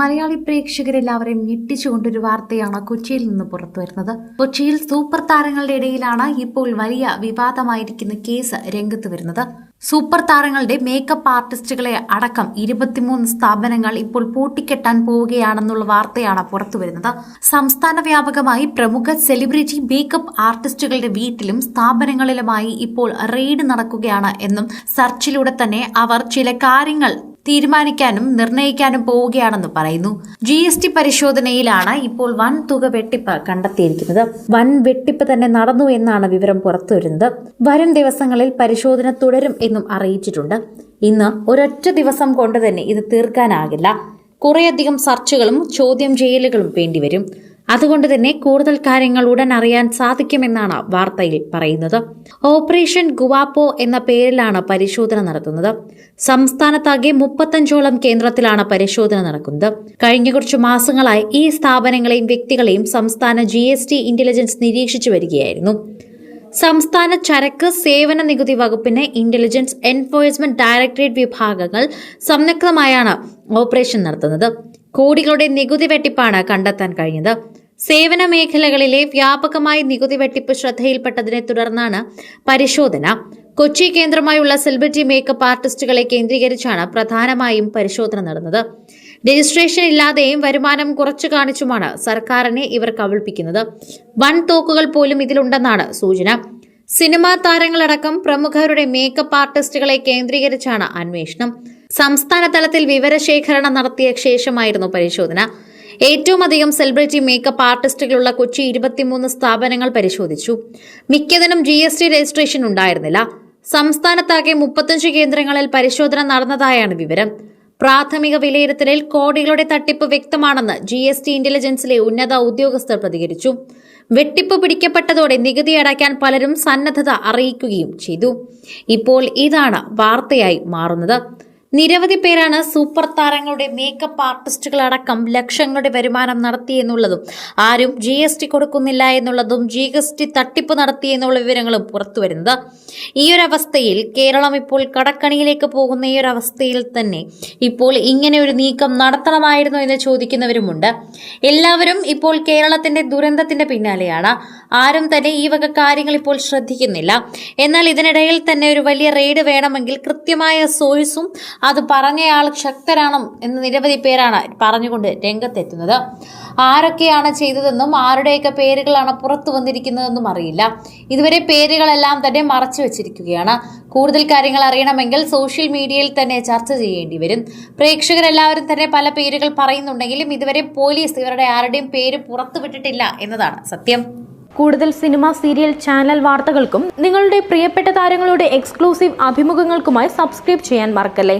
മലയാളി പ്രേക്ഷകരെല്ലാവരെയും ഞെട്ടിച്ചുകൊണ്ടൊരു വാർത്തയാണ് കൊച്ചിയിൽ നിന്ന് പുറത്തു വരുന്നത്. കൊച്ചിയിൽ സൂപ്പർ താരങ്ങളുടെ ഇടയിലാണ് ഇപ്പോൾ വലിയ വിവാദമായിരിക്കുന്ന കേസ് രംഗത്ത് വരുന്നത്. സൂപ്പർ താരങ്ങളുടെ മേക്കപ്പ് ആർട്ടിസ്റ്റുകളെ അടക്കം ഇരുപത്തിമൂന്ന് സ്ഥാപനങ്ങൾ ഇപ്പോൾ പൂട്ടിക്കെട്ടാൻ പോവുകയാണെന്നുള്ള വാർത്തയാണ് പുറത്തുവരുന്നത് സംസ്ഥാന വ്യാപകമായി പ്രമുഖ സെലിബ്രിറ്റി മേക്കപ്പ് ആർട്ടിസ്റ്റുകളുടെ വീട്ടിലും സ്ഥാപനങ്ങളിലുമായി ഇപ്പോൾ റെയ്ഡ് നടക്കുകയാണ് എന്നും സെർച്ചിലൂടെ തന്നെ അവർ ചില കാര്യങ്ങൾ തീരുമാനിക്കാനും നിർണയിക്കാനും പോവുകയാണെന്ന് പറയുന്നു. ജി എസ് ടി പരിശോധനയിലാണ് ഇപ്പോൾ വൻ തുക വെട്ടിപ്പ് കണ്ടെത്തിയിരിക്കുന്നത്. വൻ വെട്ടിപ്പ് തന്നെ നടന്നു എന്നാണ് വിവരം പുറത്തുവരുന്നത്. വരും ദിവസങ്ങളിൽ പരിശോധന തുടരും എന്നും അറിയിച്ചിട്ടുണ്ട്. ഇന്ന് ഒരൊറ്റ ദിവസം കൊണ്ട് തന്നെ ഇത് തീർക്കാനാകില്ല. കുറേയധികം സർച്ചുകളും ചോദ്യം ചെയ്യലുകളും വേണ്ടിവരും. അതുകൊണ്ട് തന്നെ കൂടുതൽ കാര്യങ്ങൾ ഉടൻ അറിയാൻ സാധിക്കുമെന്നാണ് വാർത്തയിൽ പറയുന്നത്. ഓപ്പറേഷൻ ഗുവാപ്പോ എന്ന പേരിലാണ് പരിശോധന നടത്തുന്നത്. സംസ്ഥാനത്താകെ മുപ്പത്തഞ്ചോളം കേന്ദ്രത്തിലാണ് പരിശോധന നടക്കുന്നത്. കഴിഞ്ഞ കുറച്ച് മാസങ്ങളായി ഈ സ്ഥാപനങ്ങളെയും വ്യക്തികളെയും സംസ്ഥാന ജി ഇന്റലിജൻസ് നിരീക്ഷിച്ചു വരികയായിരുന്നു. സംസ്ഥാന ചരക്ക് സേവന നികുതി വകുപ്പിന് ഇന്റലിജൻസ് എൻഫോഴ്സ്മെന്റ് ഡയറക്ടറേറ്റ് വിഭാഗങ്ങൾ സംയുക്തമായാണ് ഓപ്പറേഷൻ നടത്തുന്നത്. കോടികളുടെ നികുതി വെട്ടിപ്പാണ് കണ്ടെത്താൻ കഴിഞ്ഞത്. സേവന മേഖലകളിലെ വ്യാപകമായി നികുതി വെട്ടിപ്പ് ശ്രദ്ധയിൽപ്പെട്ടതിനെ തുടർന്നാണ് പരിശോധന. കൊച്ചി കേന്ദ്രമായുള്ള സെലിബ്രിറ്റി മേക്കപ്പ് ആർട്ടിസ്റ്റുകളെ കേന്ദ്രീകരിച്ചാണ് പ്രധാനമായും പരിശോധന നടന്നത്. രജിസ്ട്രേഷൻ ഇല്ലാതെയും വരുമാനം കുറച്ചു കാണിച്ചുമാണ് സർക്കാരിനെ ഇവർ കവിൾപ്പിക്കുന്നത് വൻ തോക്കുകൾ പോലും ഇതിലുണ്ടെന്നാണ് സൂചന. സിനിമാ താരങ്ങളടക്കം പ്രമുഖരുടെ മേക്കപ്പ് ആർട്ടിസ്റ്റുകളെ കേന്ദ്രീകരിച്ചാണ് അന്വേഷണം. സംസ്ഥാന തലത്തിൽ വിവരശേഖരണം നടത്തിയ ശേഷമായിരുന്നു പരിശോധന. ഏറ്റവും അധികം സെലിബ്രിറ്റി മേക്കപ്പ് ആർട്ടിസ്റ്റുകളുള്ള കൊച്ചി ഇരുപത്തിമൂന്ന് സ്ഥാപനങ്ങൾ പരിശോധിച്ചു. മിക്കതിനും ജി എസ് ടി രജിസ്ട്രേഷൻ ഉണ്ടായിരുന്നില്ല. സംസ്ഥാനത്താകെ മുപ്പത്തഞ്ച് കേന്ദ്രങ്ങളിൽ പരിശോധന നടന്നതായാണ് വിവരം. പ്രാഥമിക വിലയിരുത്തലിൽ കോടികളുടെ തട്ടിപ്പ് വ്യക്തമാണെന്ന് ജി എസ് ടി ഇന്റലിജൻസിലെ ഉന്നത ഉദ്യോഗസ്ഥർ പ്രതികരിച്ചു. വെട്ടിപ്പ് പിടിക്കപ്പെട്ടതോടെ നികുതി അടയ്ക്കാൻ പലരും സന്നദ്ധത അറിയിക്കുകയും ചെയ്തു. ഇപ്പോൾ ഇതാണ് വാർത്തയായി മാറുന്നത്. നിരവധി പേരാണ് സൂപ്പർ താരങ്ങളുടെ മേക്കപ്പ് ആർട്ടിസ്റ്റുകളടക്കം ലക്ഷങ്ങളുടെ വരുമാനം നടത്തിയെന്നുള്ളതും ആരും ജി എസ് ടി കൊടുക്കുന്നില്ല എന്നുള്ളതും ജി എസ് ടി തട്ടിപ്പ് നടത്തിയെന്നുള്ള വിവരങ്ങളും പുറത്തുവരുന്നത് ഈ ഒരു അവസ്ഥയിൽ കേരളം ഇപ്പോൾ കടക്കണിയിലേക്ക് പോകുന്ന ഈ ഒരു അവസ്ഥയിൽ തന്നെ ഇപ്പോൾ ഇങ്ങനെ ഒരു നീക്കം നടത്തണമായിരുന്നു എന്ന് ചോദിക്കുന്നവരുമുണ്ട്. എല്ലാവരും ഇപ്പോൾ കേരളത്തിന്റെ ദുരന്തത്തിന്റെ പിന്നാലെയാണ്. ആരും തന്നെ ഈ വക കാര്യങ്ങൾ ഇപ്പോൾ ശ്രദ്ധിക്കുന്നില്ല. എന്നാൽ ഇതിനിടയിൽ തന്നെ ഒരു വലിയ റെയ്ഡ് വേണമെങ്കിൽ കൃത്യമായ സോഴ്സും അത് പറഞ്ഞയാൾ ശക്തരാണ് എന്ന് നിരവധി പേരാണ് പറഞ്ഞുകൊണ്ട് രംഗത്തെത്തുന്നത്. ആരൊക്കെയാണ് ചെയ്തതെന്നും ആരുടെയൊക്കെ പേരുകളാണ് പുറത്തു വന്നിരിക്കുന്നതെന്നും അറിയില്ല. ഇതുവരെ പേരുകളെല്ലാം തന്നെ മറച്ചു വെച്ചിരിക്കുകയാണ്. കൂടുതൽ കാര്യങ്ങൾ അറിയണമെങ്കിൽ സോഷ്യൽ മീഡിയയിൽ തന്നെ ചർച്ച ചെയ്യേണ്ടി വരും. പ്രേക്ഷകരെല്ലാവരും തന്നെ പല പേരുകൾ പറയുന്നുണ്ടെങ്കിലും ഇതുവരെ പോലീസ് ഇവരുടെ ആരുടെയും പേര് പുറത്തുവിട്ടിട്ടില്ല എന്നതാണ് സത്യം. കൂടുതൽ സിനിമ സീരിയൽ ചാനൽ വാർത്തകൾക്കും നിങ്ങളുടെ പ്രിയപ്പെട്ട താരങ്ങളുടെ എക്സ്ക്ലൂസീവ് അഭിമുഖങ്ങൾക്കുമായി സബ്സ്ക്രൈബ് ചെയ്യാൻ മറക്കല്ലേ?